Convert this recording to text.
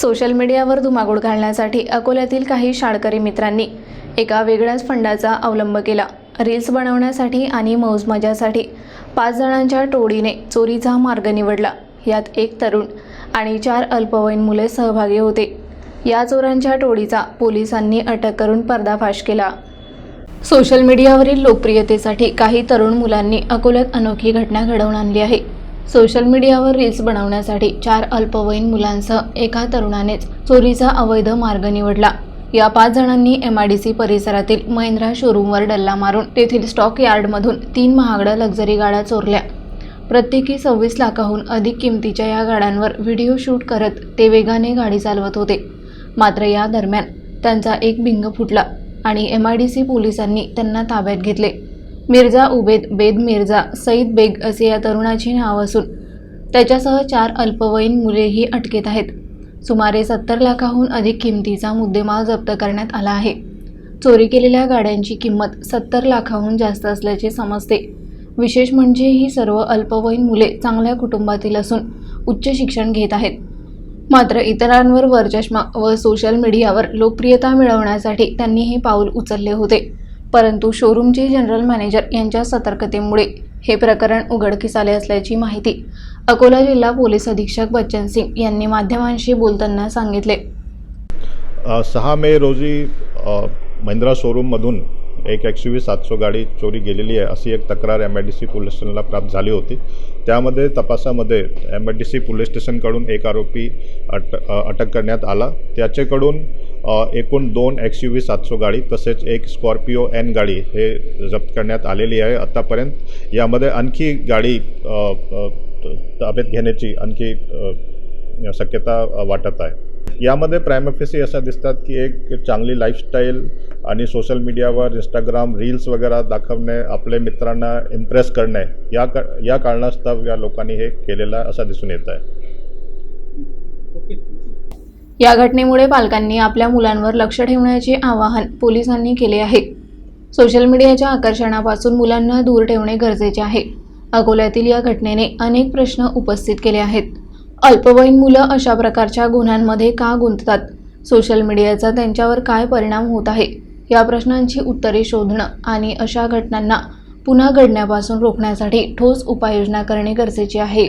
Social मीडियावर धुमाकूळ घालण्यासाठी अकोल्यातील काही शाळकरी मित्रांनी एका वेगळ्याच फंडाचा अवलंब केला. रील्स बनवण्यासाठी आणि मौजमजासाठी पाच जणांच्या टोळीने चोरीचा मार्ग निवडला. यात एक तरुण आणि चार अल्पवयीन मुले सहभागी होते. या चोरांच्या टोळीचा पोलिसांनी अटक करून पर्दाफाश केला. सोशल मीडियावरील लोकप्रियतेसाठी काही तरुण मुलांनी अकोल्यात अनोखी घटना घडवून आणली आहे. सोशल मीडियावर रील्स बनवण्यासाठी चार अल्पवयीन मुलांसह एका तरुणानेच चोरीचा अवैध मार्ग निवडला. या पाच जणांनी एम आय डी सी परिसरातील महिंद्रा शोरूमवर डल्ला मारून तेथील स्टॉक यार्डमधून तीन महागड्या लक्झरी गाड्या चोरल्या. प्रत्येकी सव्वीस लाखाहून अधिक किमतीच्या या गाड्यांवर व्हिडिओ शूट करत ते वेगाने गाडी चालवत होते. मात्र या दरम्यान त्यांचा एक भिंग फुटला आणि एम आय डी सी पोलिसांनी त्यांना ताब्यात घेतले. मिर्झा उबेद बेद मिर्झा सईद बेग असे या तरुणाची नाव असून त्याच्यासह चार अल्पवयीन मुलेही अटकेत आहेत. सुमारे सत्तर लाखाहून अधिक किमतीचा मुद्देमाल जप्त करण्यात आला आहे. चोरी केलेल्या गाड्यांची किंमत सत्तर लाखाहून जास्त असल्याचे समजते. विशेष म्हणजे ही सर्व अल्पवयीन मुले चांगल्या कुटुंबातील असून उच्च शिक्षण घेत आहेत. मात्र इतरांवर वरचष्मा व सोशल मीडियावर लोकप्रियता मिळवण्यासाठी त्यांनी हे पाऊल उचलले होते. परंतु शोरूमचे जनरल मॅनेजर यांच्या सतर्कतेमुळे हे प्रकरण उघडकीस आले असल्याची माहिती अकोला जिल्हा पोलीस अधीक्षक बच्चन सिंग यांनी माध्यमांशी बोलताना सांगितले. सहा मे रोजी महिंद्रा शोरूममधून एक एक्स यू व्ही गाडी चोरी गेलेली आहे अशी एक तक्रार M I D C police स्टेशनला प्राप्त झाली होती. त्यामध्ये तपासामध्ये M I D C police स्टेशनकडून एक आरोपी अट अटक करण्यात आला. त्याच्याकडून एकूण दोन एक्स यू व्ही सातशे गाडी तसेच एक स्कॉर्पिओ एन गाडी हे जप्त करण्यात आलेली आहे. आत्तापर्यंत यामध्ये आणखी गाडी ताब्यात घेण्याची आणखी शक्यता वाटत आहे. यामध्ये प्रायमफेसी असं दिसतात की एक चांगली लाईफस्टाईल आणि सोशल मीडियावर इंस्टाग्राम रील्स वगैरे दाखवणे आपले मित्रांना इम्प्रेस करणे या का या कारणास्तव या लोकांनी हे केलेलं असं दिसून येत आहे. या घटनेमुळे पालकांनी आपल्या मुलांवर लक्ष ठेवण्याचे आवाहन पोलिसांनी केले आहे. सोशल मीडियाच्या आकर्षणापासून मुलांना दूर ठेवणे गरजेचे आहे. अकोल्यातील या घटनेने अनेक प्रश्न उपस्थित केले आहेत. अल्पवयीन मुलं अशा प्रकारच्या गुन्ह्यांमध्ये का गुंततात? सोशल मीडियाचा त्यांच्यावर काय परिणाम होत आहे? या प्रश्नांची उत्तरे शोधणं आणि अशा घटनांना पुन्हा घडण्यापासून रोखण्यासाठी ठोस उपाययोजना करणे गरजेचे आहे.